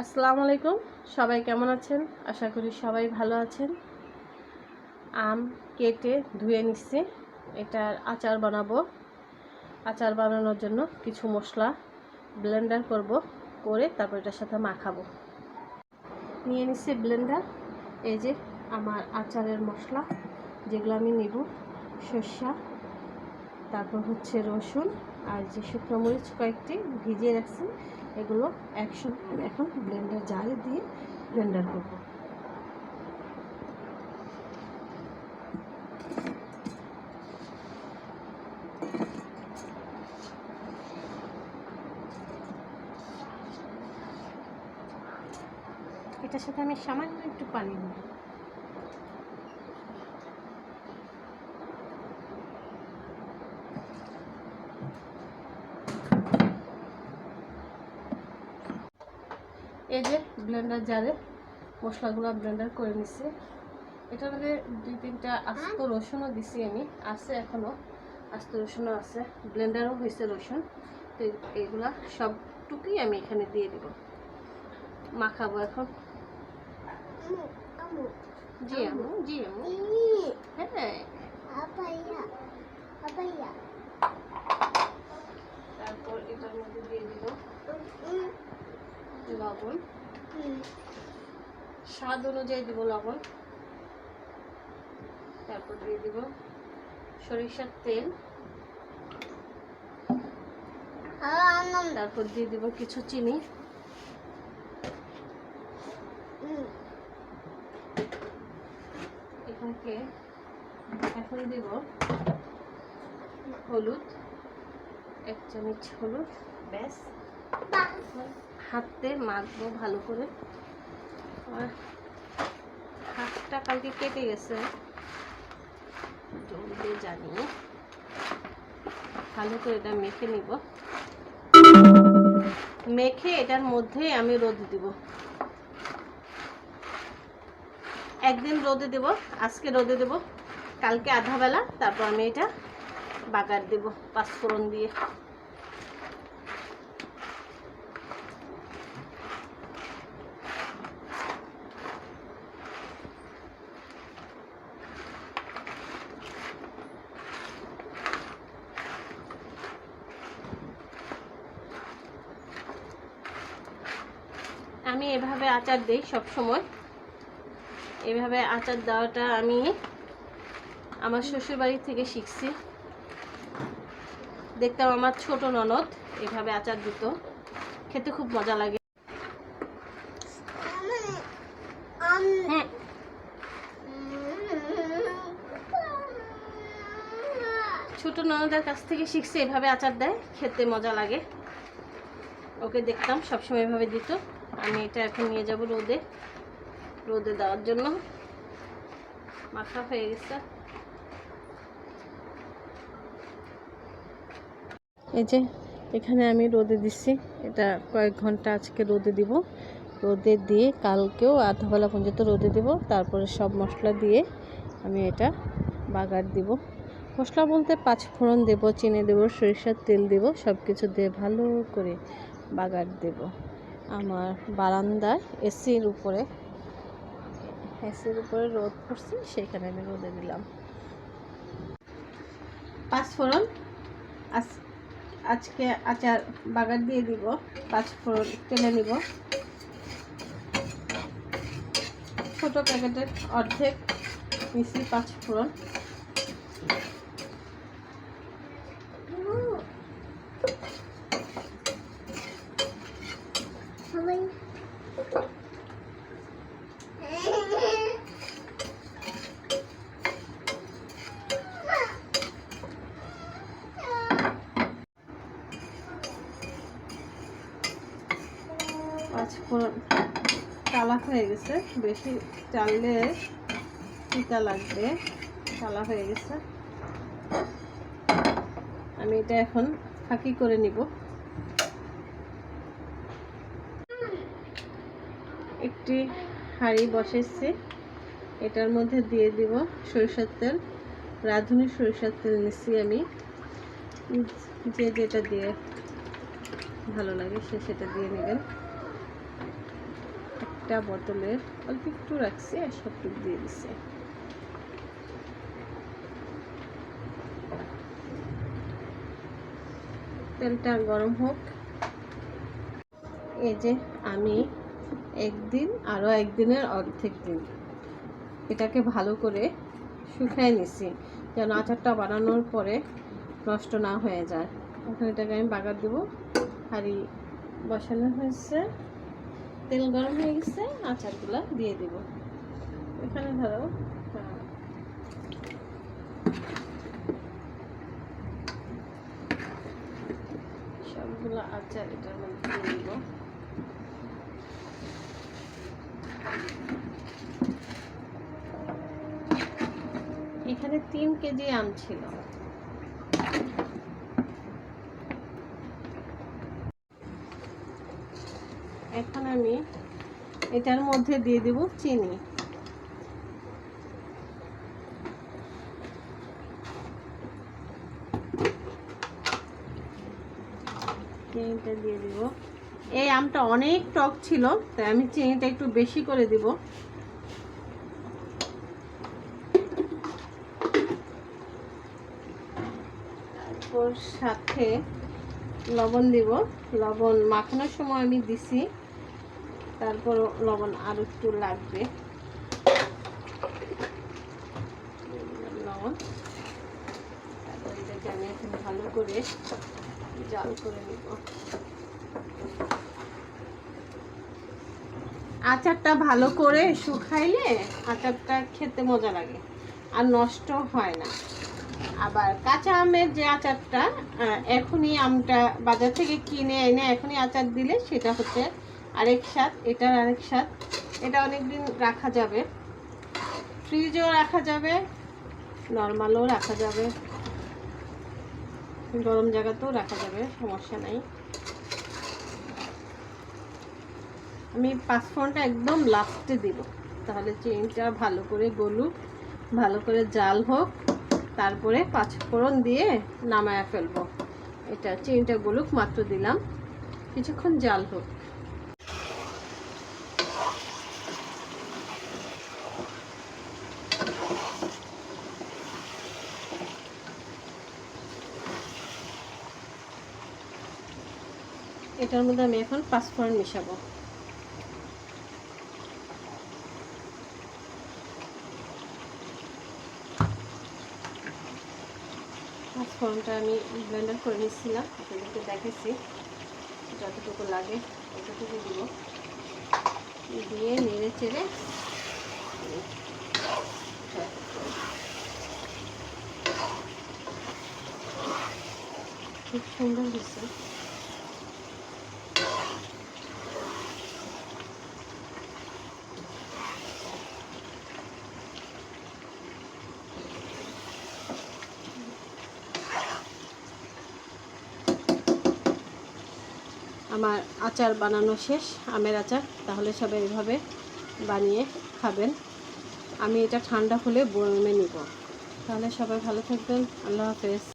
আসসালামু আলাইকুম। সবাই কেমন আছেন? আশা করি সবাই ভালো আছেন। আম কেটে ধুয়ে নিচ্ছি। এটার আচার বানাবো। আচার বানানোর জন্য কিছু মশলা ব্লেন্ডার করব, করে তারপর এটার সাথে মাখাবো। নিয়ে নিচ্ছি ব্লেন্ডার। এই যে আমার আচারের মশলা, যেগুলো আমি নেব। সর্ষা, তারপর হচ্ছে রসুন, আর যে শুকনো মরিচ কয়েকটি ভিজিয়ে রাখছি। এগুলো একসঙ্গে আমি এখন ব্লেন্ডার জারে দিয়ে ব্লেন্ডার করব। এটার সাথে আমি সামান্য একটু পানি দেবো এই যে ব্লেন্ডার জারে মশলাগুলো ব্লেন্ডার করে নিছি। এটার মধ্যে দুই তিনটা আস্ত রসুনও দিছি আমি, আছে এখনও আস্ত রসুনও আছে ব্লেন্ডারও হয়েছে রসুন। তো এগুলা সবটুকুই আমি এখানে দিয়ে দিব। মাখাবো এখন। জি আমু জি আমু হ্যাঁ। তারপর এটার মধ্যে দিয়ে দিব লবণ। স্বাদ অনুযায়ী দিব লবণ। তারপর দিয়ে দিব সরিষার তেল। তারপর দিয়ে দিব কিছু চিনি। এখানকে এখন দিব হলুদ এক চামচ হলুদ। ব্যাস। হাতে মাখবো ভালো করে। আর হাতটা কালকে কেটে গেছে। জল দিয়ে জানি। ভালো করে এটা মেখে নিব। মেখে এটার মধ্যে আমি রোদ দিব। একদিন রোদে দেব, আজকে রোদে দেব। কালকে আধা বেলা, তারপর আমি এটা বাগার দেব পাঁচফোড়ন দিয়ে। আমি এভাবে আচার দিই সব সময় এভাবে আচার দেওয়াটা আমি আমার শ্বশুর বাড়ি থেকে শিখছি। দেখতাম আমার ছোট ননদ এভাবে আচার দিত। খেতে খুব মজা লাগে। ছোট ননদের কাছ থেকে শিখছে এভাবে আচার দেয়, খেতে মজা লাগে। ওকে দেখতাম সবসময় এভাবে দিত। আমি এটা এখন নিয়ে যাব রোদে। রোদে দেওয়ার জন্য। মাখা হয়ে গেছে। এই যে, এখানে আমি রোদে দিচ্ছি। এটা কয়েক ঘণ্টা আজকে রোদে দিব। রোদে দিয়ে কালকেও আধাবেলা পর্যন্ত রোদে দিব। তারপরে সব মশলা দিয়ে আমি এটা বাগার দিব। মশলা বলতে পাঁচ ফোড়ন দেবো, চিনি দেবো, সরিষার তেল দেবো সব কিছু দিয়ে ভালো করে বাগার দেব। আমার বারান্দায় এসির উপরে। এসির উপরে রোদ পড়ছে, সেখানে আমি রোদে দিলাম। পাঁচ ফোড়ন। আজ, আজকে আচার বাগার দিয়ে দিব। পাঁচ ফোড়ন তেলে নিব। ছোটো প্যাকেটের অর্ধেক মিশি পাঁচ ফোড়ন পাঁচ ফোড়ন কালা হয়ে গেছে। বেশি চাললে তিতা লাগবে। চালা হয়ে গেছে। আমি এটা এখন ফাঁকি করে নিব। একটি হাঁড়ি বসেছি। এটার মধ্যে দিয়ে দিব সরিষার তেল। রাঁধুনি সরিষার তেল নিচ্ছি আমি। যে যেটা দিয়ে ভালো লাগে সে সেটা দিয়ে নেবেন। একটা বোতলের অল্প একটু রাখছি আর সবটুকু দিয়ে দিছি। তেলটা গরম হোক। এই যে আমি একদিন আরও একদিনের অর্ধেক দিন এটাকে ভালো করে শুকায় নিছি, যেন আচারটা বানানোর পরে নষ্ট না হয়ে যায়। এখন এটাকে আমি বাগার দেবো। হাঁড়ি বসানো হয়েছে। তেল গরম হয়ে গেছে, আচারগুলো দিয়ে দিব। এখানে ধরো সবগুলো আচার এটার মধ্যে দিয়ে দিব। এখানে তিন কেজি আম ছিল। এখন আমি এটার মধ্যে দিয়ে দেব চিনি। চিনিটা দিয়ে দিব। এই আমটা অনেক টক ছিল, তাই আমি চিনিটা একটু বেশি করে দিব। তারপর সাথে লবণ দিব। লবণ মাখানোর সময় আমি দিছি। তারপর লবণ আর একটু লাগবে। লবণ। তারপর এটাকে আমি এখন ভালো করে জাল করে নিব। আচারটা ভালো করে শুকাইলে আচারটা খেতে মজা লাগে, আর নষ্ট হয় না। আবার কাঁচা আমের যে আচারটা এখনই আমটা বাজার থেকে কিনে এনে এখনই আচার দিলে সেটা হচ্ছে আরেক স্বাদ, এটার আরেক স্বাদ। এটা অনেক দিন রাখা যাবে। ফ্রিজেও রাখা যাবে, নর্মালও রাখা যাবে। গরম জায়গাতেও রাখা যাবে, সমস্যা নাই। আমি পাঁচফোড়নটা একদম লাস্টে দিব, তাহলে চিনিটা ভালো করে গলুক, ভালো করে জাল হোক, তারপরে পাঁচফোড়ন দিয়ে নামায়া ফেলব। এটা চিনিটা গলুক, মাত্র দিলাম। কিছুক্ষণ জাল হোক। এটার মধ্যে আমি এখন পাঁচফোড়ন মিশাবো। পাঁচফোড়নটা আমি ব্লেন্ডার করে নিচ্ছিলাম, আপনাদেরকে দেখেছি যতটুকু লাগে ততটুকু দিব। দিয়ে নেড়ে চেড়ে খুব সুন্দর হয়েছে। আমার আচার বানানো শেষ, আমের আচার। তাহলে সবাই এভাবে বানিয়ে খাবেন। আমি এটা ঠান্ডা হলে বরমে নিব। তাহলে সবাই ভালো থাকবেন। আল্লাহ হাফেজ।